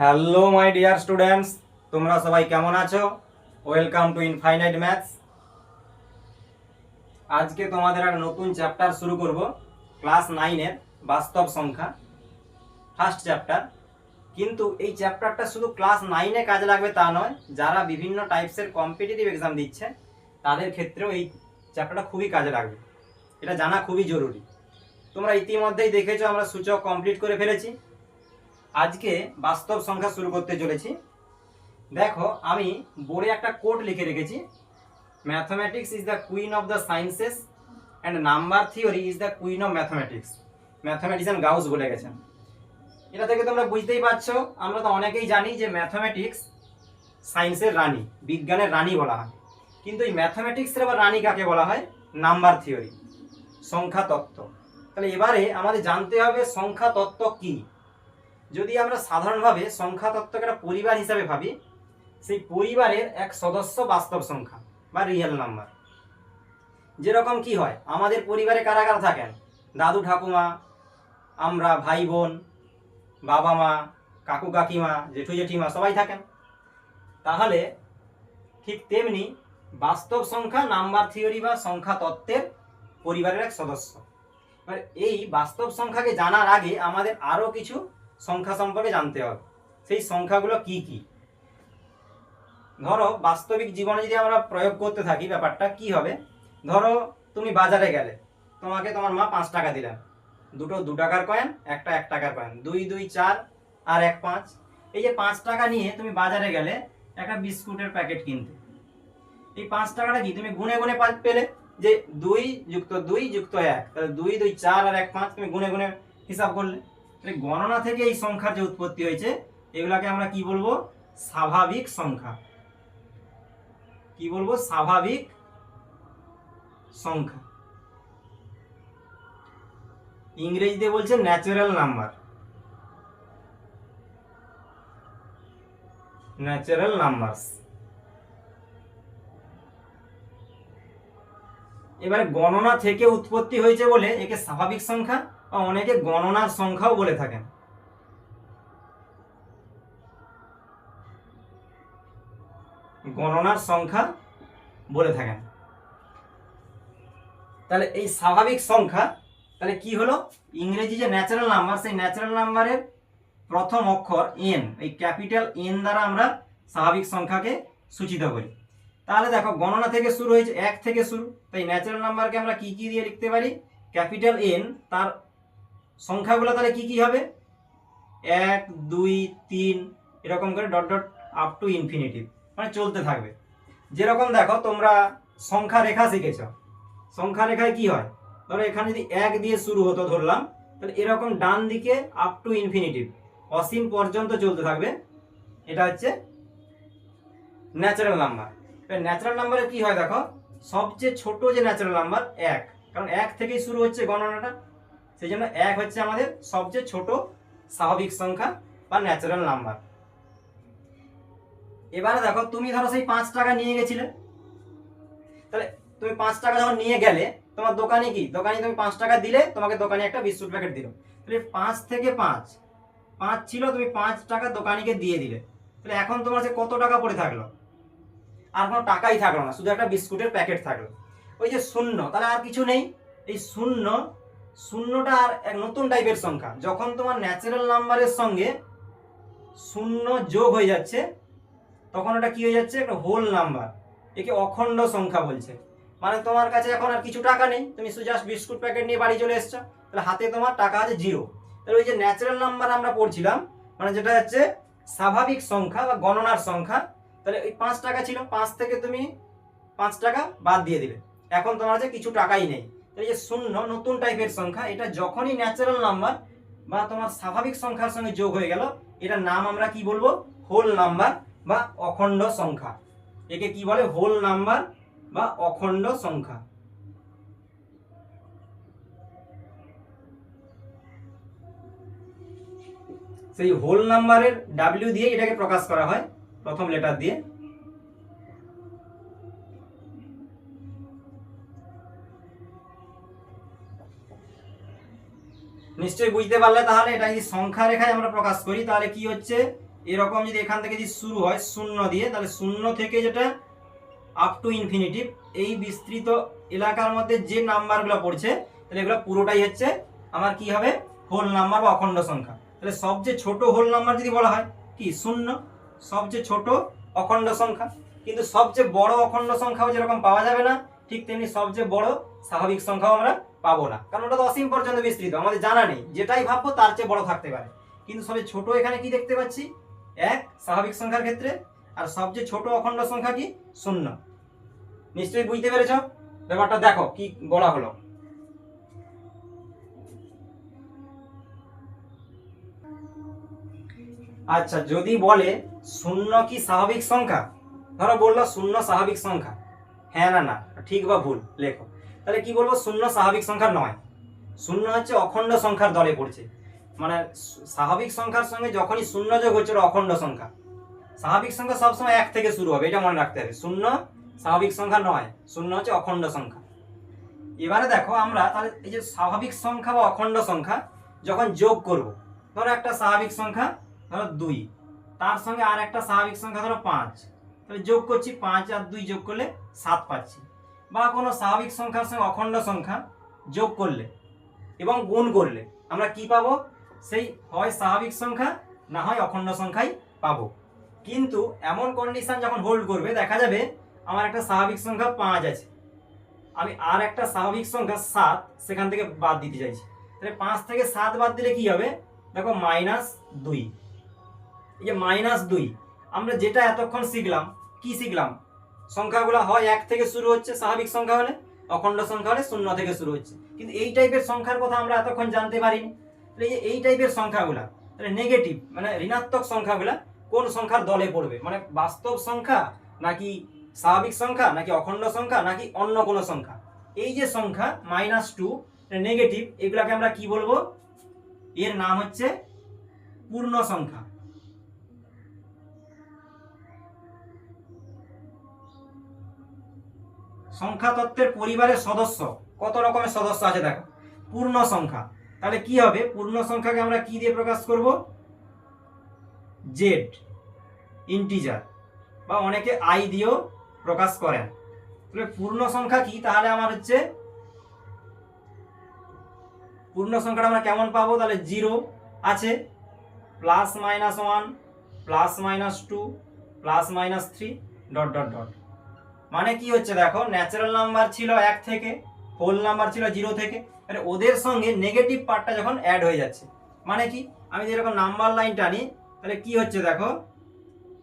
Hello my dear students তোমরা সবাই কেমন আছো? ওয়েলকাম টু ইনফাইনাইট ম্যাথস আজকে তোমাদের একটা নতুন চ্যাপ্টার শুরু করব। ক্লাস নাইনের বাস্তব সংখ্যা ফার্স্ট চ্যাপ্টার কিন্তু এই চ্যাপ্টারটা শুধু ক্লাস নাইনে কাজে লাগবে তা নয়, যারা বিভিন্ন টাইপসের কম্পিটিটিভ এক্সাম দিচ্ছে, তাদের ক্ষেত্রেও এই চ্যাপ্টারটা খুবই কাজে লাগবে। এটা জানা খুবই জরুরি। তোমরা ইতিমধ্যেই দেখেছ, আমরা সূচক কমপ্লিট করে ফেলেছি। আজকে বাস্তব সংখ্যা শুরু করতে চলেছি। দেখো, আমি বোর্ডে একটা কোড লিখে রেখেছি। Mathematics is the queen of the sciences and number theory is the queen of mathematics mathematician Gauss বলে গেছেন। এটা থেকে তোমরা বুঝতেই পারছ, আমরা তো অনেকেই জানি যে ম্যাথমেটিক্স সায়েন্সের রানী, বিজ্ঞানের রানী বলা হয়। কিন্তু এই ম্যাথমেটিক্সের আবার রানী কাকে বলা হয়? নাম্বার থিওরি সংখ্যা তত্ত্ব তাহলে এবারে আমাদের জানতে হবে সংখ্যা তত্ত্ব কী? যদি আমরা সাধারণভাবে সংখ্যা তত্ত্বকে একটা পরিবার হিসাবে ভাবি, সেই পরিবারের এক সদস্য বাস্তব সংখ্যা বা রিয়েল নাম্বার যেরকম কি হয়, আমাদের পরিবারে কারা কারা থাকেন? দাদু ঠাকুমা, আমরা ভাই বোন, বাবা মা, কাকু কাকিমা, জেঠু জেঠিমা সবাই থাকেন। তাহলে ঠিক তেমনি বাস্তব সংখ্যা নাম্বার থিওরি বা সংখ্যা তত্ত্বের পরিবারের এক সদস্য। এবার এই বাস্তব সংখ্যাকে জানার আগে আমাদের আরও কিছু সংখ্যা সম্পর্কে জানতে হবে। সেই সংখ্যাগুলো কি কি? ধরো, বাস্তবিক জীবনে যদি আমরা প্রয়োগ করতে থাকি ব্যাপারটা, কি হবে? ধরো, তুমি বাজারে গেলে, তোমাকে তোমার মা পাঁচ টাকা দিলেন। দুটো দু টাকার কয়েন একটা এক টাকার কয়েন দুই দুই, চার আর এক পাঁচ। এই যে পাঁচ টাকা নিয়ে তুমি বাজারে গেলে একটা বিস্কুটের প্যাকেট কিনতে। এই পাঁচ টাকাটা কি? তুমি গুনে গুনে পেলে যে দুই যুক্ত দুই যুক্ত এক। তাহলে দুই দুই, চার আর এক পাঁচ তুমি গুনে গুনে হিসাব করলে। গণনা থেকে এই সংখ্যার যে উৎপত্তি হয়েছে, এগুলাকে আমরা কি বলব? স্বাভাবিক সংখ্যা। কি বলব? স্বাভাবিক সংখ্যা। ইংরেজিতে বলছে ন্যাচারাল নাম্বার ন্যাচারাল নাম্বারস এবারে গণনা থেকে উৎপত্তি হয়েছে বলে একে স্বাভাবিক সংখ্যা অনেকে গণনার সংখ্যাও বলে থাকেন। গণনার সংখ্যা বলে থাকেন। তাহলে এই স্বাভাবিক সংখ্যা, তাহলে কি হলো? ইংরেজি যে ন্যাচারাল নাম্বার সেই ন্যাচারাল নাম্বারের প্রথম অক্ষর এন এই ক্যাপিটাল এন দ্বারা আমরা স্বাভাবিক সংখ্যাকে সূচিত করি। তাহলে দেখো, গণনা থেকে শুরু হয়েছে, এক থেকে শুরু। তাই ন্যাচারাল নাম্বারকে আমরা কি কি দিয়ে লিখতে পারি? ক্যাপিটাল এন তার সংখ্যাগুলো তাহলে কি কি হবে? এক, দুই, তিন, এরকম করে dot dot up to infinitive মানে চলতে থাকবে। যেরকম দেখো, তোমরা সংখ্যা রেখা শিখেছ। সংখ্যা রেখায় কি হয়? ধরো এখানে যদি এক দিয়ে শুরু হতো ধরলাম, তাহলে এরকম ডান দিকে আপ টু ইনফিনিটিভ অসীম পর্যন্ত চলতে থাকবে। এটা হচ্ছে ন্যাচারাল নাম্বার এবার ন্যাচারাল নাম্বারে কি হয় দেখো? সবচেয়ে ছোট যে ন্যাচারাল নাম্বার এক। কারণ এক থেকেই শুরু হচ্ছে গণনাটা। সেই জন্য এক হচ্ছে আমাদের সবচেয়ে ছোট স্বাভাবিক সংখ্যা বা ন্যাচারাল নাম্বার এবারে দেখো, তুমি ধরো সেই পাঁচ টাকা নিয়ে গেছিলে। তাহলে তুমি পাঁচ টাকা যখন নিয়ে গেলে, তোমার দোকানে কি? দোকানে তুমি পাঁচ টাকা দিলে, তোমাকে দোকানে একটা বিস্কুট প্যাকেট দিল। তাহলে পাঁচ থেকে পাঁচ পাঁচ ছিল, তুমি পাঁচ টাকা দোকানিকে দিয়ে দিলে। তাহলে এখন তোমার সে কত টাকা পড়ে থাকল? আর কোনো টাকাই থাকল না, শুধু একটা বিস্কুটের প্যাকেট থাকল। ওই যে শূন্য, তাহলে আর কিছু নেই। এই শূন্য শূন্যটা আর এক নতুন টাইপের সংখ্যা। যখন তোমার ন্যাচারাল নাম্বারের সঙ্গে শূন্য যোগ হয়ে যাচ্ছে, তখন ওটা কি হয়ে যাচ্ছে? একটা হোল নাম্বার একে অখণ্ড সংখ্যা বলছে। মানে তোমার কাছে এখন আর কিছু টাকা নেই। তুমি জাস্ট বিস্কুট প্যাকেট নিয়ে বাড়ি চলে এসছো। তাহলে হাতে তোমার টাকা আছে জিরো তাহলে ওই যে ন্যাচারাল নাম্বার আমরা পড়ছিলাম মানে যেটা হচ্ছে স্বাভাবিক সংখ্যা বা গণনার সংখ্যা, তাহলে ওই পাঁচ টাকা ছিল। পাঁচ থেকে তুমি পাঁচ টাকা বাদ দিয়ে দিলে। এখন তোমার কাছে কিছু টাকাই নেই। এই যে শূন্য, নতুন টাইপের সংখ্যা, এটা যখনই ন্যাচারাল নাম্বার বা তোমার স্বাভাবিক সংখ্যার সঙ্গে যোগ হয়ে গেল, এটার নাম আমরা কি বলব? হোল নাম্বার বা অখণ্ড সংখ্যা। একে কি বলে? হোল নাম্বার বা অখণ্ড সংখ্যা। সেই হোল নাম্বারের ডাব্লিউ দিয়ে এটাকে প্রকাশ করা হয়, প্রথম লেটার দিয়ে। নিশ্চয়ই বুঝতে পারলে তাহলে এটা যদি সংখ্যা রেখায় আমরা প্রকাশ করি, তাহলে কি হচ্ছে? এরকম যদি এখান থেকে যদি শুরু হয়, শূন্য দিয়ে, তাহলে শূন্য থেকে যেটা আপ টু ইনফিনিটিভ এই বিস্তৃত এলাকার মধ্যে যে নাম্বারগুলো পড়ছে, তাহলে এগুলো পুরোটাই হচ্ছে আমার কি হবে? হোল নাম্বার বা অখণ্ড সংখ্যা। তাহলে সবচেয়ে ছোট হোল নাম্বার যদি বলা হয়, কি? শূন্য। সবচেয়ে ছোট অখণ্ড সংখ্যা। কিন্তু সবচেয়ে বড় অখণ্ড সংখ্যাও যেরকম পাওয়া যাবে না, ঠিক তেমনি সবচেয়ে বড় স্বাভাবিক সংখ্যাও আমরা পাবো না। কারণ ওটা তো অসীম পর্যন্ত বিস্তৃত। আমাদের জানা নেই। যেটাই ভাববো, তার চেয়ে বড় থাকতে পারে। কিন্তু সবচেয়ে ছোট এখানে কি দেখতে পাচ্ছি? এক, স্বাভাবিক সংখ্যার ক্ষেত্রে। আর সবচেয়ে ছোট অখণ্ড সংখ্যা কি? শূন্য। নিশ্চয়ই বুঝতে পেরেছ? ব্যাপারটা দেখো, কি বলা হলো। আচ্ছা যদি বলে শূন্য কি স্বাভাবিক সংখ্যা? ধরো বলল শূন্য স্বাভাবিক সংখ্যা। হ্যাঁ না না। ঠিক বা ভুল, লেখো। তাহলে কি বলব? শূন্য স্বাভাবিক সংখ্যা নয়। শূন্য হচ্ছে অখণ্ড সংখ্যার দলে পড়ছে। মানে স্বাভাবিক সংখ্যার সঙ্গে যখনই শূন্য যোগ হচ্ছে অখণ্ড সংখ্যা। স্বাভাবিক সংখ্যা সবসময় এক থেকে শুরু হবে, এটা মনে রাখতে হবে। শূন্য স্বাভাবিক সংখ্যা নয়, শূন্য হচ্ছে অখণ্ড সংখ্যা। এবারে দেখো আমরা তাহলে এই যে স্বাভাবিক সংখ্যা বা অখণ্ড সংখ্যা যখন যোগ করব, ধরো একটা স্বাভাবিক সংখ্যা ধরো দুই, তার সঙ্গে আর একটা স্বাভাবিক সংখ্যা ধরো পাঁচ। তাহলে যোগ করছি পাঁচ আর দুই যোগ করলে সাত পাচ্ছি। বা কোনো স্বাভাবিক সংখ্যার সঙ্গে অখণ্ড সংখ্যা যোগ করলে এবং গুণ করলে আমরা কি পাবো? সেই হয় স্বাভাবিক সংখ্যা, না হয় অখণ্ড সংখ্যাই পাবো। কিন্তু এমন কন্ডিশন যখন হোল্ড করবে, দেখা যাবে আমার একটা স্বাভাবিক সংখ্যা পাঁচ আছে। আমি আর একটা স্বাভাবিক সংখ্যা সাত সেখান থেকে বাদ দিতে চাইছি। তাহলে পাঁচ থেকে সাত বাদ দিলে কি হবে? দেখো মাইনাস দুই। এই যে মাইনাস দুই, আমরা যেটা এতক্ষণ শিখলাম, কি শিখলাম? সংখ্যাগুলো হয় এক থেকে শুরু হচ্ছে স্বাভাবিক সংখ্যা হলে, অখণ্ড সংখ্যা হলে শূন্য থেকে শুরু হচ্ছে। কিন্তু এই টাইপের সংখ্যার কথা আমরা এতক্ষণ জানতে পারিনি। তাহলে এই টাইপের সংখ্যাগুলা, তাহলে নেগেটিভ মানে ঋণাত্মক সংখ্যাগুলা কোন সংখ্যার দলে পড়বে? মানে বাস্তব সংখ্যা নাকি স্বাভাবিক সংখ্যা, নাকি অখণ্ড সংখ্যা, নাকি অন্য কোনো সংখ্যা? এই যে সংখ্যা মাইনাস টু নেগেটিভ এগুলাকে আমরা কি বলব? এর নাম হচ্ছে পূর্ণ সংখ্যা। সংখ্যা তত্ত্বের পরিবারের সদস্য। কত রকমের সদস্য আছে দেখো। পূর্ণ সংখ্যা। তাহলে কি হবে? পূর্ণ সংখ্যাকে আমরা কি দিয়ে প্রকাশ করব? জেড, ইন্টিজার বা অনেকে আই দিয়েও প্রকাশ করেন। তাহলে পূর্ণ সংখ্যা কি? তাহলে আমার হচ্ছে পূর্ণ সংখ্যাটা আমরা কেমন পাবো? তাহলে জিরো আছে। Plus minus one, plus minus two, plus minus three, dot dot dot. মানে কি হচ্ছে দেখো? ন্যাচারাল নাম্বার ছিল এক থেকে হোল নাম্বার ছিল জিরো থেকে। মানে ওদের সঙ্গে নেগেটিভ পার্টটা যখন অ্যাড হয়ে যাচ্ছে মানে কি? আমি যেরকম নাম্বার লাইন টানি তাহলে কি হচ্ছে দেখো?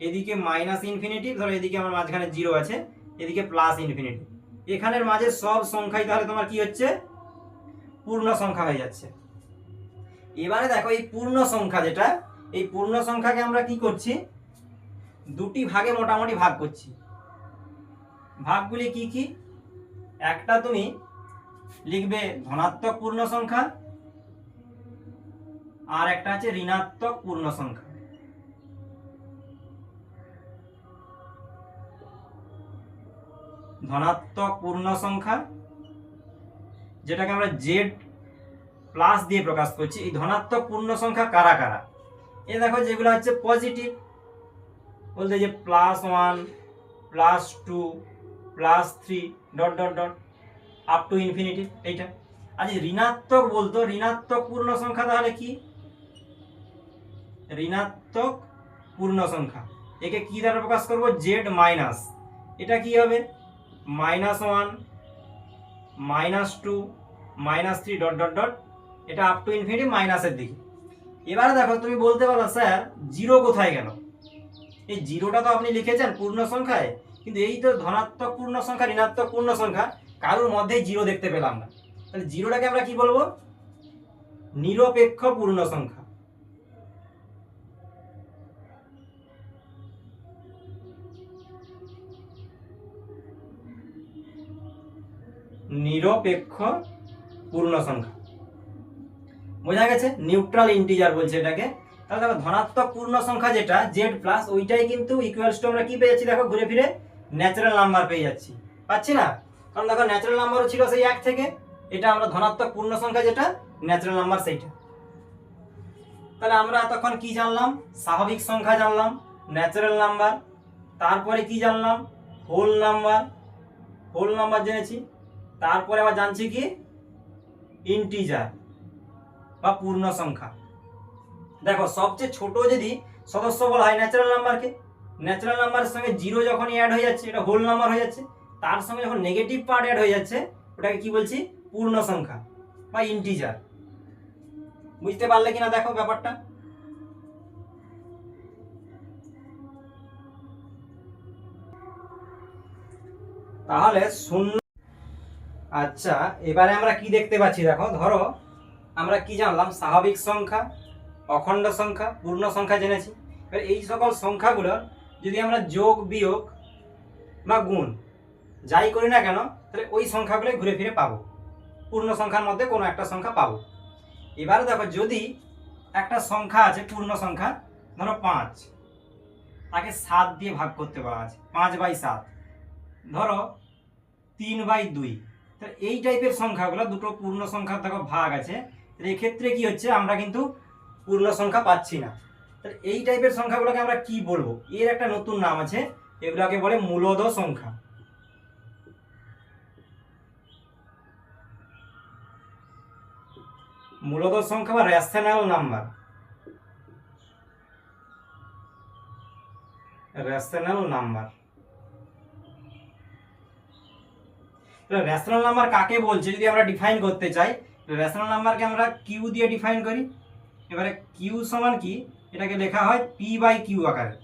এদিকে মাইনাস ইনফিনিটি ধরো এদিকে আমার মাঝখানে জিরো আছে, এদিকে প্লাস ইনফিনিটি এখানের মাঝে সব সংখ্যাই তাহলে তোমার কি হচ্ছে? পূর্ণ সংখ্যা হয়ে যাচ্ছে। এবারে দেখো এই পূর্ণ সংখ্যা যেটা, এই পূর্ণ সংখ্যাকে আমরা কি করছি? দুটি ভাগে মোটামুটি ভাগ করছি। ভাগগুলি কি কি? একটা তুমি লিখবে ধনাত্মক পূর্ণ সংখ্যা, আর একটা আছে ঋণাত্মক পূর্ণ সংখ্যা। ধনাত্মক পূর্ণ সংখ্যা, যেটাকে আমরা জেড প্লাস দিয়ে প্রকাশ করছি, এই ধনাত্মক পূর্ণ সংখ্যা কারা কারা? এ দেখো যেগুলো হচ্ছে পজিটিভ বলতে যে plus one plus two plus three dot dot dot up to infinity এইটা। আজ ঋণাত্মক বলতো, ঋণাত্মক পূর্ণ সংখ্যা তাহলে কি? ঋণাত্মক পূর্ণ সংখ্যা। একে কি দ্বারা প্রকাশ করব? জেড মাইনাস এটা কি হবে? Minus one minus two minus three dot dot dot এটা আপ টু ইনফিনিটি মাইনাসের দিকে। এবারে দেখো, তুমি বলতে পারো, স্যার জিরো কোথায় গেল? এই জিরোটা তো আপনি লিখেছেন পূর্ণ সংখ্যায়। কিন্তু এই তো ধনাত্মক পূর্ণ সংখ্যা ঋণাত্মক পূর্ণ সংখ্যা, কারোর মধ্যেই জিরো দেখতে পেলাম না। তাহলে জিরোটাকে আমরা কি বলব? নিরপেক্ষ পূর্ণ সংখ্যা। নিরপেক্ষ পূর্ণ সংখ্যা। বোঝা গেছে? নিউট্রাল ইন্টিজার বলছে এটাকে। তাহলে দেখো ধনাত্মক পূর্ণ সংখ্যা যেটা জেড প্লাস ওইটাই কিন্তু ইকুয়ালস টু আমরা কি পেয়েছি দেখো, ঘুরে ফিরে? ন্যাচারাল নাম্বার পেয়ে যাচ্ছি। পাচ্ছি না? কারণ দেখো ন্যাচারাল নাম্বারও ছিল সেই এক থেকে, এটা আমরা ধনাত্মক পূর্ণ সংখ্যা যেটা ন্যাচারাল নাম্বার সেইটা। তাহলে আমরা এতক্ষণ কি জানলাম? স্বাভাবিক সংখ্যা জানলাম ন্যাচারাল নাম্বার তারপরে কি জানলাম? হোল নাম্বার হোল নাম্বার জেনেছি। তারপরে আবার জানছি কি? ইন্টিজার বা পূর্ণ সংখ্যা। দেখো সবচেয়ে ছোট যদি সদস্য বলা হয় ন্যাচারাল নাম্বারকে ন্যাচারাল নাম্বারের সঙ্গে জিরো যখনই অ্যাড হয়ে যাচ্ছে, এটা হোল নাম্বার হয়ে যাচ্ছে, তার সঙ্গে যখন নেগেটিভ পার্ট অ্যাড হয়ে যাচ্ছে, ওটাকে কি বলছি? পূর্ণ সংখ্যা বা ইন্টিজার বুঝতে পারলে কিনা দেখো ব্যাপারটা? তাহলে শূন্য আচ্ছা এবারে আমরা কি দেখতে পাচ্ছি দেখো, ধরো আমরা কি জানলাম? স্বাভাবিক সংখ্যা, অখণ্ড সংখ্যা, পূর্ণ সংখ্যা জেনেছি। এবার এই সকল সংখ্যাগুলোর যদি আমরা যোগ বিয়োগ বা গুণ যাই করি না কেন, তাহলে ওই সংখ্যাগুলোই ঘুরে ফিরে পাবো। পূর্ণ সংখ্যার মধ্যে কোনো একটা সংখ্যা পাবো। এবারে দেখো, যদি একটা সংখ্যা আছে, পূর্ণ সংখ্যা, ধরো পাঁচ, তাকে সাত দিয়ে ভাগ করতে বলা আছে, পাঁচ বাই সাত। ধরো তিন বাই দুই। তাহলে এই টাইপের সংখ্যাগুলো দুটো পূর্ণ সংখ্যার দেখো ভাগ আছে। এক্ষেত্রে কি হচ্ছে, আমরা কিন্তু পূর্ণ সংখ্যা পাচ্ছি না। তাহলে এই টাইপের সংখ্যাগুলোকে আমরা কি বলব? এর একটা নতুন নাম আছে, এগুলাকে বলে মূলদ সংখ্যা। মূলদ সংখ্যা বা rational number rational number rational number কাকে বলছে? যদি আমরা ডিফাইন করতে চাই রেশনাল নাম্বারকে আমরা কিউ দিয়ে ডিফাইন করি। এবারে কিউ সমান কি? এটাকে লেখা হয় পি বাই কিউ আকারে।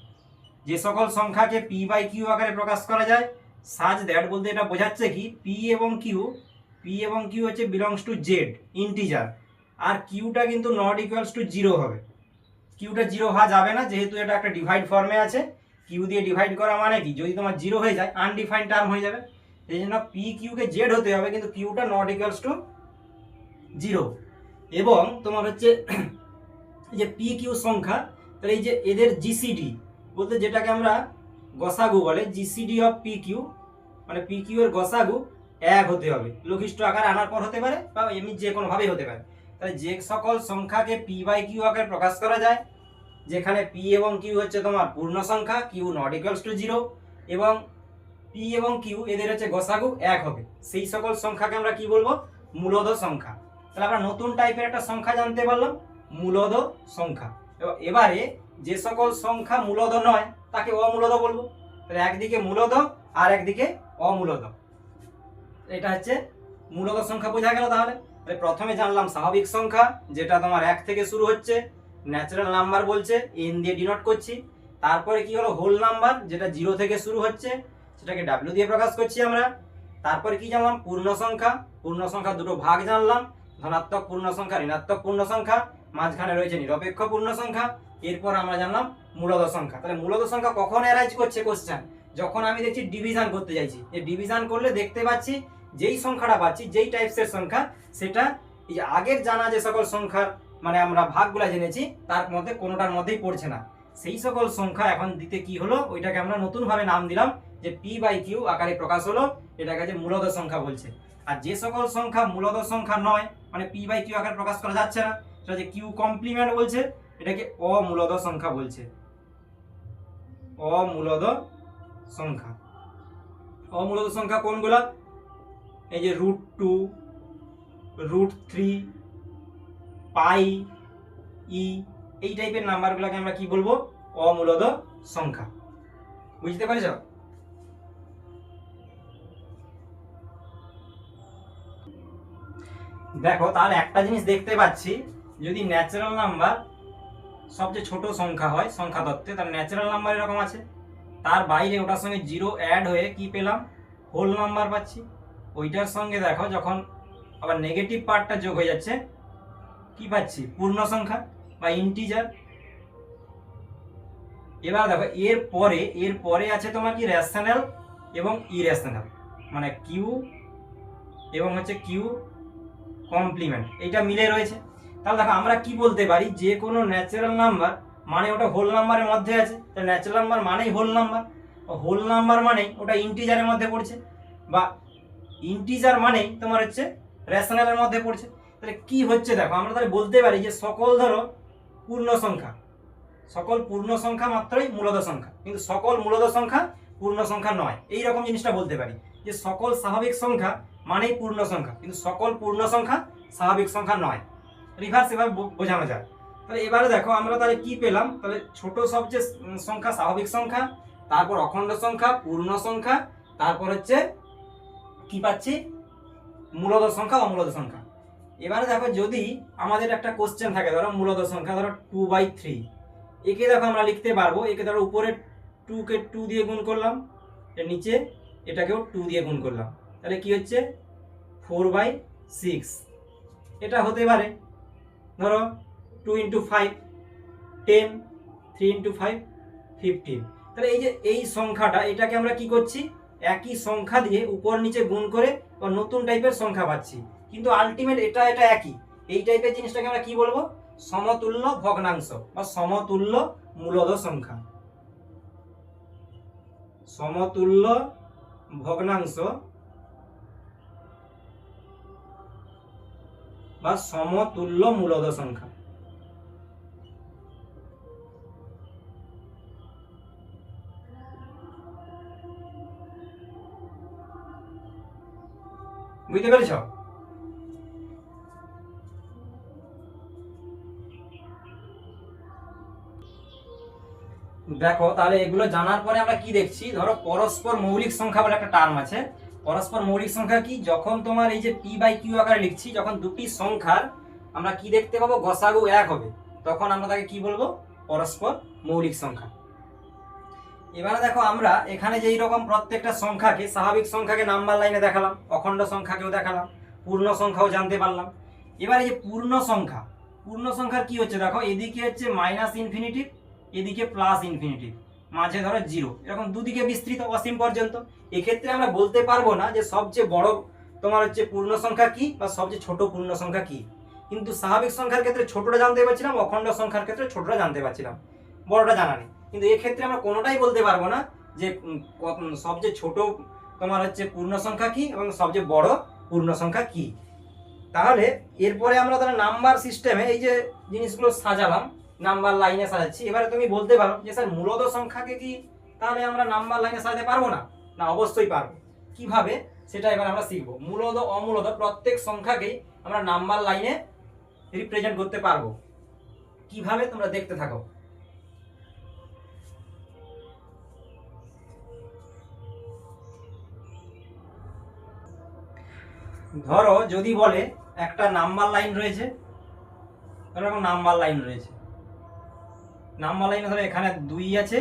যে সকল সংখ্যাকে পি বাই কিউ আকারে প্রকাশ করা যায় সাজ দ্যাট বলতে এটা বোঝাচ্ছে কি পি এবং কিউ পি এবং কিউ হচ্ছে বিলংস টু জেড ইন্টিজার আর কিউটা কিন্তু নট ইকুয়ালস টু জিরো হবে। কিউটা জিরো হওয়া যাবে না, যেহেতু এটা একটা ডিভাইড ফর্মে আছে কিউ দিয়ে ডিভাইড করা মানে কি, যদি তোমার জিরো হয়ে যায় আনডিফাইন্ড টার্ম হয়ে যাবে। এই জন্য পি কিউকে জেড হতে হবে, কিন্তু কিউটা নট ইকুয়ালস টু জিরো এবং তোমার হচ্ছে এই যে পি কিউ সংখ্যা, তাহলে এই যে এদের জিসিডি বলতে যেটাকে আমরা গসাগু বলে জিসিডি অফ পি কিউ মানে পি কিউ এর গসাগু এক হতে হবে। লঘিষ্ঠ আকার আনার পর হতে পারে বা এমনি যে কোনোভাবেই হতে পারে। তাহলে যে সকল সংখ্যাকে পি বাই কিউ আকারে প্রকাশ করা যায়, যেখানে পি এবং কিউ হচ্ছে তোমার পূর্ণ সংখ্যা Q not equals to zero এবং পি এবং কিউ এদের হচ্ছে গসাগু এক হবে। সেই সকল সংখ্যাকে আমরা কি বলব? মূলদ সংখ্যা। তাহলে আমরা নতুন টাইপের একটা সংখ্যা জানতে পারলাম। মূলদ সংখ্যা। এবার- যে সকল সংখ্যা মূলদ নয়, তাকে অমূলদ বলব। তাহলে একদিকে মূলদ আর একদিকে অমূলদ। এটা হচ্ছে মূলদ সংখ্যা বোঝা গেল তাহলে। তাহলে প্রথমে জানলাম স্বাভাবিক সংখ্যা, যেটা তোমার এক থেকে শুরু হচ্ছে ন্যাচারাল নাম্বার বলছে এন দিয়ে ডিনোট করছি। তারপরে কি হলো? হোল নাম্বার যেটা জিরো থেকে শুরু হচ্ছে, সেটাকে ডাব্লিউ দিয়ে প্রকাশ করছি আমরা। তারপরে কি জানলাম? পূর্ণ সংখ্যা। পূর্ণ সংখ্যা দুটো ভাগ জানলাম, ধনাত্মক পূর্ণ সংখ্যা, ঋণাত্মক পূর্ণ সংখ্যা। মাঝখানে রয়েছে নিরপেক্ষ পূর্ণ সংখ্যা, এরপর আমরা জানলাম মূলদ সংখ্যা। তাহলে মূলদ সংখ্যা কখন অ্যারাইজ করছে কোশ্চেন যখন আমি দেখছি ডিভিশন করতে চাইছি। যে ডিভিশন করলে দেখতে পাচ্ছি যেই সংখ্যাটা পাচ্ছি, যেই টাইপসের সংখ্যা, সেটা এই যে আগের জানা যে সকল সংখ্যার মানে আমরা ভাগগুলো জেনেছি, তার মধ্যে কোনোটার মধ্যেই পড়ছে না। সেই সকল সংখ্যা এখন দিতে কি হলো? ওইটাকে আমরা নতুনভাবে নাম দিলাম যে পি বাই কিউ আকারে প্রকাশ হলো, এটাকে যে মূলদ সংখ্যা বলছে। আর যে সকল সংখ্যা মূলদ সংখ্যা নয় মানে পি বাই কিউ আকারে প্রকাশ করা যাচ্ছে না। সেটা যে কিউ কমপ্লিমেন্ট বলছে, এটাকে অমূলদ সংখ্যা বলছে। অমূলদ সংখ্যা। অমূলদ সংখ্যা কোনগুলা? এই যে root two root three pi e এই টাইপের নাম্বারগুলোকে আমরা কি বলব? অমূলদ সংখ্যা। বুঝতে পারছ? দেখো, তাহলে একটা জিনিস দেখতে পাচ্ছি। যদি ন্যাচারাল নাম্বার সবচেয়ে ছোট সংখ্যা হয়, সংখ্যা তত্ত্বে তার ন্যাচারাল নাম্বার এরকম আছে। তার বাইরে ওটার সঙ্গে জিরো অ্যাড হয়ে কি পেলাম? হোল নাম্বার পাচ্ছি। ওইটার সঙ্গে দেখো, যখন আবার নেগেটিভ পার্টটা যোগ হয়ে যাচ্ছে, কি পাচ্ছি? পূর্ণ সংখ্যা বা ইন্টিজার এবার দেখো, এর পরে এর পরে আছে তোমার কি? রেশনাল এবং ইরেশনাল মানে কিউ এবং হচ্ছে কিউ কমপ্লিমেন্ট এইটা মিলে রয়েছে। তাহলে দেখো, আমরা কি বলতে পারি? যে কোনো ন্যাচারাল নাম্বার মানে ওটা হোল নাম্বারের মধ্যে আছে। তো ন্যাচারাল নাম্বার মানেই হোল নাম্বার হোল নাম্বার মানেই ওটা ইন্টিজারের মধ্যে পড়ছে। বা ইন্টিজার মানেই তোমার হচ্ছে রেশনালের মধ্যে পড়ছে। তাহলে কি হচ্ছে দেখো, আমরা তাহলে বলতে পারি যে সকল ধরো পূর্ণ সংখ্যা। সকল পূর্ণ সংখ্যা মাত্রই মূলদ সংখ্যা। কিন্তু সকল মূলদ সংখ্যা পূর্ণ সংখ্যা নয়। এই রকম জিনিসটা বলতে পারি। যে সকল স্বাভাবিক সংখ্যা মানেই পূর্ণ সংখ্যা। কিন্তু সকল পূর্ণ সংখ্যা স্বাভাবিক সংখ্যা নয়। রিভার্স এভাবে বোঝানো যায়। তাহলে এবারে দেখো, আমরা তাহলে কি পেলাম? তাহলে ছোট সবচেয়ে সংখ্যা, স্বাভাবিক সংখ্যা, তারপর অখণ্ড সংখ্যা, পূর্ণ সংখ্যা, তারপর হচ্ছে কি পাচ্ছি? মূলদ সংখ্যা, অমূলদ সংখ্যা। এবারে দেখো, যদি আমাদের একটা কোশ্চেন থাকে, ধরো মূলদ সংখ্যা, ধরো টু বাই থ্রি একে দেখো আমরা লিখতে পারব, একে ধরো উপরে টুকে টু দিয়ে গুণ করলাম, এর নিচে এটাকেও টু দিয়ে গুণ করলাম। তাহলে কি হচ্ছে? ফোর বাই সিক্স এটা হতে পারে। ধরো two into five ten three into five fifteen তাহলে এই যে এই সংখ্যাটা, এটাকে আমরা কি করছি? একই সংখ্যা দিয়ে উপর নিচে গুণ করে বা নতুন টাইপের সংখ্যা পাচ্ছি। কিন্তু আলটিমেট এটা এটা একই। এই টাইপের জিনিসটাকে আমরা কি বলব? সমতুল্য ভগ্নাংশ বা সমতুল্য মূলদ সংখ্যা। সমতুল্য ভগ্নাংশ বা সমতুল্য মূলদ সংখ্যা। বুঝতে পেরেছ? দেখো, তাহলে এগুলো জানার পরে আমরা কি দেখছি? ধরো পরস্পর মৌলিক সংখ্যা বলে একটা টার্ম আছে। পরস্পর মৌলিক সংখ্যা কি? যখন তোমার এই যে পি বাই কিউ আকারে লিখছি, যখন দুটি সংখ্যার আমরা কি দেখতে পাবো? গসাগু এক হবে। তখন আমরা তাকে কি বলব? পরস্পর মৌলিক সংখ্যা। এবারে দেখো, আমরা এখানে যেই রকম প্রত্যেকটা সংখ্যাকে, স্বাভাবিক সংখ্যাকে নাম্বার লাইনে দেখালাম, অখণ্ড সংখ্যাকেও দেখালাম, পূর্ণ সংখ্যাও জানতে পারলাম। এবার যে পূর্ণ সংখ্যা, পূর্ণ সংখ্যার কি হচ্ছে দেখো? এদিকে হচ্ছে মাইনাস ইনফিনিটিভ এদিকে প্লাস ইনফিনিটিভ মাঝে ধরো জিরো এরকম দুদিকে বিস্তৃত অসীম পর্যন্ত। এক্ষেত্রে আমরা বলতে পারব না যে সবচেয়ে বড় তোমার হচ্ছে পূর্ণ সংখ্যা কি বা সবচেয়ে ছোট পূর্ণ সংখ্যা কি। কিন্তু স্বাভাবিক সংখ্যার ক্ষেত্রে ছোটটা জানতে পারছিলাম, অখণ্ড সংখ্যার ক্ষেত্রে ছোটটা জানতে পারছিলাম। বড়টা জানা নেই। কিন্তু এক্ষেত্রে আমরা কোনোটাই বলতে পারব না যে সবচেয়ে ছোট তোমার হচ্ছে পূর্ণ সংখ্যা কি এবং সবচেয়ে বড় পূর্ণ সংখ্যা কি। তাহলে এরপরে আমরা তাহলে নাম্বার সিস্টেমে এই যে জিনিসগুলো সাজালাম। নাম্বার লাইনে সাজাচ্ছি। এবারে তুমি বলতে পারো যে, স্যার, মূলত সংখ্যাকে কি তাহলে আমরা নাম্বার লাইনে সাজাতে পারব না? না, অবশ্যই পারব। কীভাবে? সেটা এবার আমরা শিখব। মূলত, অমূলত প্রত্যেক সংখ্যাকেই আমরা নাম্বার লাইনে রিপ্রেজেন্ট করতে পারব। কীভাবে তোমরা দেখতে থাকো? ধরো, যদি বলে একটা নাম্বার লাইন রয়েছে এরকম নাম্বার লাইন রয়েছে। নাম্বার লাইনে ধরো এখানে দুই আছে,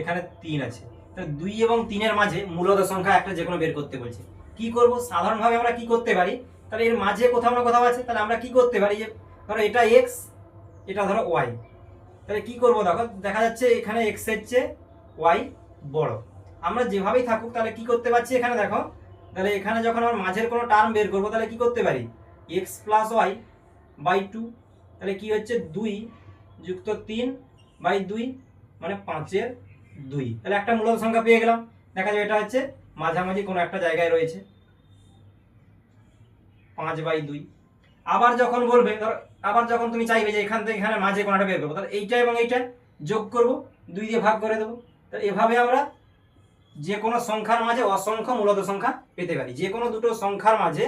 এখানে তিন আছে। তাহলে দুই এবং তিনের মাঝে মূলত সংখ্যা একটা যে কোনো বের করতে বলছে। কি করব? সাধারণভাবে আমরা কি করতে পারি? তাহলে এর মাঝে কোথাও না কোথাও আছে, তাহলে আমরা কি করতে পারি যে, ধরো এটা এক্স এটা ধরো ওয়াই তাহলে কি করব? দেখো, দেখা যাচ্ছে এখানে এক্সের চেয়ে ওয়াই বড়। আমরা যেভাবেই থাকুক, তাহলে কি করতে পারছি এখানে দেখো? তাহলে এখানে যখন আমার মাঝের কোনো টার্ম বের করব, তাহলে কি করতে পারি? X plus y by two তাহলে কি হচ্ছে? দুই, যুক্ত তিন বাই দুই মানে পাঁচের দুই। তাহলে একটা মূলত সংখ্যা পেয়ে গেলাম। দেখা যাবে এটা হচ্ছে মাঝামাঝি কোনো একটা জায়গায় রয়েছে। পাঁচ বাই দুই। আবার যখন বলবে, ধর আবার যখন তুমি চাইবে যে এখান থেকে এখানে মাঝে কোনোটা বের করব, তাহলে এইটা এবং এইটা যোগ করব, দুই দিয়ে ভাগ করে দেবো। তাহলে এভাবে আমরা যে কোনো সংখ্যার মাঝে অসংখ্য মূলত সংখ্যা পেতে পারি। যে কোনো দুটো সংখ্যার মাঝে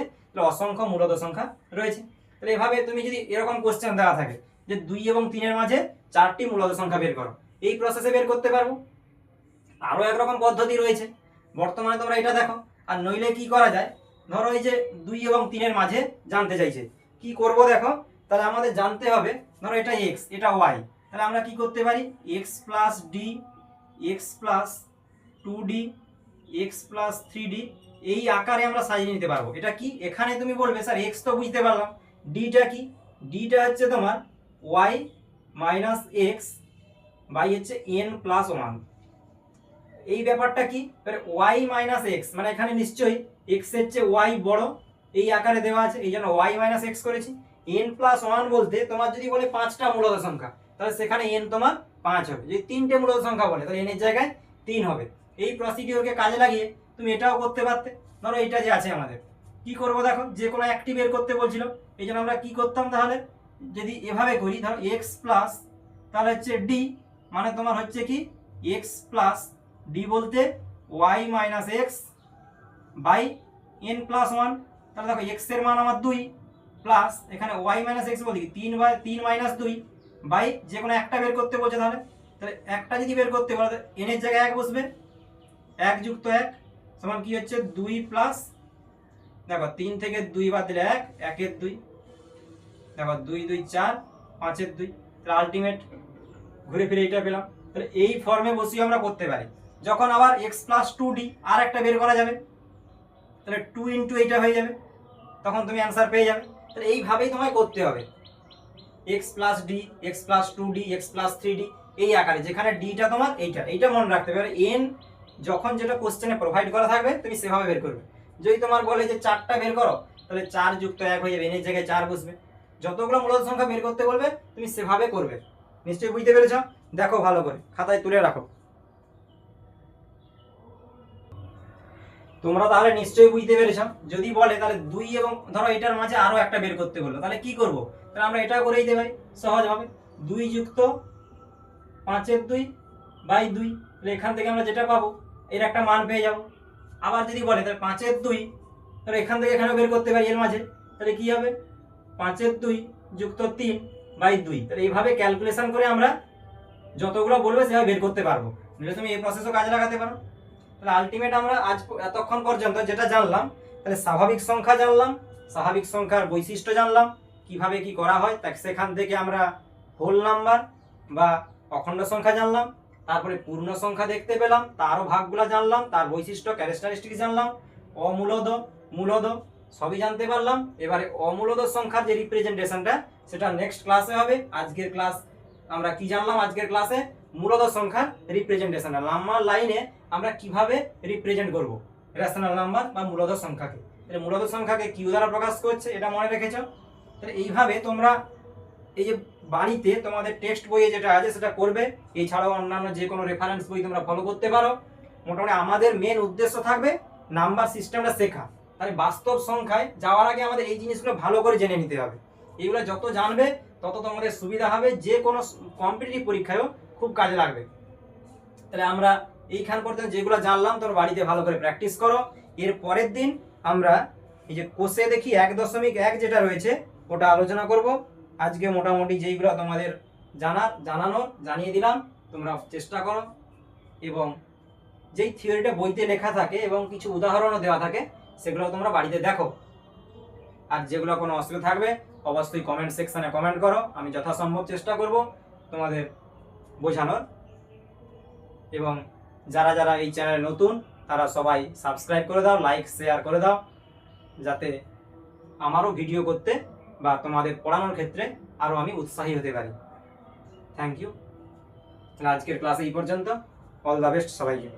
অসংখ্য মূলত সংখ্যা রয়েছে। তাহলে এভাবে তুমি যদি এরকম কোশ্চেন দেওয়া থাকে, যে দুই এবং তিনের মাঝে চারটি মূলত সংখ্যা বের করো। এই প্রসেসে বের করতে পারব। আরও একরকম পদ্ধতি রয়েছে। বর্তমানে তোমরা এটা দেখো। আর নইলে কি করা যায়? ধরো এই যে দুই এবং তিনের মাঝে জানতে চাইছে। কি করব দেখো? তাহলে আমাদের জানতে হবে, ধরো এটা এক্স এটা ওয়াই তাহলে আমরা কি করতে পারি? X plus d x plus two d x plus three d এই আকারে আমরা সাজিয়ে নিতে পারব। এটা কি? এখানে তুমি বলবে, স্যার এক্স তো বুঝতে পারলাম। ডিটা কি? ডিটা হচ্ছে তোমার ওয়াই মাইনাস এক্স বাই হচ্ছে এন প্লাস ওয়ান এই ব্যাপারটা কি? ওয়াই মাইনাস এক্স মানে এখানে নিশ্চয়ই এক্সের চেয়ে ওয়াই বড়, এই আকারে দেওয়া আছে, এই জন্য ওয়াই মাইনাস এক্স করেছি। এন প্লাস ওয়ান বলতে তোমার যদি বলে পাঁচটা মূলত সংখ্যা, তাহলে সেখানে এন তোমার পাঁচ হবে। যদি তিনটে মূলত সংখ্যা বলে, তাহলে এনের জায়গায় তিন হবে। এই প্রসিডিওরকে কাজে লাগিয়ে তুমি এটাও করতে পারতে। ধরো এইটা যে আছে আমাদের। কি করব দেখো? যে কোনো একটি বের করতে বলছিল। এই জন্য আমরা কি করতাম তাহলে? যদি এভাবে করি, ধরো এক্স প্লাস তাহলে হচ্ছে ডি মানে তোমার হচ্ছে কি এক্স প্লাস ডি বলতে y minus x by n plus one তাহলে দেখো এক্সের মান আমার দুই প্লাস এখানে ওয়াই মাইনাস এক্স বলতে কি, তিন বাই তিন মাইনাস দুই বাই যে কোনো একটা বের করতে বলছে তাহলে। তাহলে একটা যদি বের করতে বলে এন এর জায়গায় এক বসবে, এক যুক্ত এক, সমান কি হচ্ছে, দুই প্লাস দেখো তিন থেকে দুই বাদ দিলে এক, একের দুই। দেখো দুই দুই, চার, পাঁচের দুই। তাহলে আলটিমেট ঘুরে ফিরে এইটা পেলাম। তাহলে এই ফর্মে বসিয়ে আমরা করতে পারি। যখন আবার এক্স প্লাস টু ডি আর একটা বের করা যাবে, তাহলে টু ইন্টু এইটা হয়ে যাবে। তখন তুমি অ্যান্সার পেয়ে যাবে। তাহলে এইভাবেই তোমায় করতে হবে। X plus d x plus two d x plus three d এই আকারে। যেখানে ডিটা তোমার এইটা। এইটা মনে রাখতে হবে। এন যখন যেটা কোশ্চেনে প্রোভাইড করা থাকবে, তুমি সেভাবে বের করবে। যদি তোমার বলে যে চারটা বের করো, তাহলে চার যুক্ত এক হয়ে যাবে। এনের জায়গায় চার বসবে। যতগুলো মূলত সংখ্যা বের করতে বলবে, তুমি সেভাবে করবে। নিশ্চয়ই বুঝতে পেরেছ? দেখো ভালো করে, খাতায় তুলে রাখো। তোমরা তাহলে নিশ্চয়ই বুঝতে পেরেছ? যদি বলে, তাহলে দুই এবং ধরো এটার মাঝে আরও একটা বের করতে বলল তাহলে কি করব? তাহলে আমরা এটা করে দিতে পারি সহজভাবে দুই যুক্ত পাঁচের দুই বাই দুই, তাহলে এখান থেকে আমরা যেটা পাবো, এর একটা মান পেয়ে যাব। আবার যদি বলে, তাহলে পাঁচের দুই, তাহলে এখান থেকে এখানে বের করতে পারি এর মাঝে, তাহলে কি হবে? পাঁচের দুই যুক্ত তিন বাই দুই। তাহলে এইভাবে ক্যালকুলেশন করে আমরা যতগুলো বলবে সেভাবে বের করতে পারব। নাহলে তুমি এই প্রসেসও কাজে লাগাতে পারো। তাহলে আলটিমেট আমরা আজ এতক্ষণ পর্যন্ত যেটা জানলাম, তাহলে স্বাভাবিক সংখ্যা জানলাম, স্বাভাবিক সংখ্যার বৈশিষ্ট্য জানলাম, কীভাবে কি করা হয় তা সেখান থেকে আমরা হোল নাম্বার বা অখণ্ড সংখ্যা জানলাম, তারপরে পূর্ণ সংখ্যা দেখতে পেলাম, তারও ভাগগুলো জানলাম, তার বৈশিষ্ট্য ক্যারেক্টারিস্টিক জানলাম, অমূলদ, মূলদ সবই জানতে পারলাম। এবারে অমূলদ সংখ্যার যে রিপ্রেজেন্টেশনটা সেটা নেক্সট ক্লাসে হবে। আজকের ক্লাস আমরা কি জানলাম আজকের ক্লাসে মূলদ সংখ্যার রিপ্রেজেন্টেশন নাম্বার লাইনে আমরা কীভাবে রিপ্রেজেন্ট করব? রেশনাল নাম্বার বা মূলদ সংখ্যাকে। এটা মূলদ সংখ্যাকে কিউ দ্বারা প্রকাশ করছে, এটা মনে রেখেছো? তাহলে এইভাবে তোমরা এই যে বাড়িতে তোমাদের টেক্সট বইয়ে যেটা আছে, সেটা করবে। এছাড়াও অন্যান্য যে কোনো রেফারেন্স বই তোমরা ফলো করতে পারো। মোটামুটি আমাদের মেন উদ্দেশ্য থাকবে নাম্বার সিস্টেমটা শেখা। তাহলে বাস্তব সংখ্যায় যাওয়ার আগে আমাদের এই জিনিসগুলো ভালো করে জেনে নিতে হবে। এইগুলো যত জানবে, তত তোমাদের সুবিধা হবে, যে কোনো কম্পিটিটিভ পরীক্ষায়ও খুব কাজে লাগবে। তাহলে আমরা এইখান পর্যন্ত যেগুলো জানলাম, তোর বাড়িতে ভালো করে প্র্যাকটিস করো। এর পরের দিন আমরা এই যে কোষে দেখি এক দশমিক এক যেটা রয়েছে, ওটা আলোচনা করব। আজকে মোটামুটি যেইগুলো তোমাদের জানার জানানো জানিয়ে দিলাম, তোমরা চেষ্টা করো। এবং যেই থিওরিটা বইতে লেখা থাকে এবং কিছু উদাহরণও দেওয়া থাকে সেগুলো তোমরা বাড়িতে দেখো। আর যেগুলো কোনো অসুবিধা থাকবে, অবশ্যই কমেন্ট সেকশনে কমেন্ট করো। আমি যথাসম্ভব চেষ্টা করব তোমাদের বোঝানোর। এবং যারা যারা এই চ্যানেলে নতুন, তারা সবাই সাবস্ক্রাইব করে দাও লাইক শেয়ার করে দাও, যাতে আমারও ভিডিও করতে বা তোমাদের পড়ানোর ক্ষেত্রে আরও আমি উৎসাহী হতে পারি। থ্যাংক ইউ আজকের ক্লাসে এই পর্যন্ত। অল দ্য বেস্ট সবাইকে।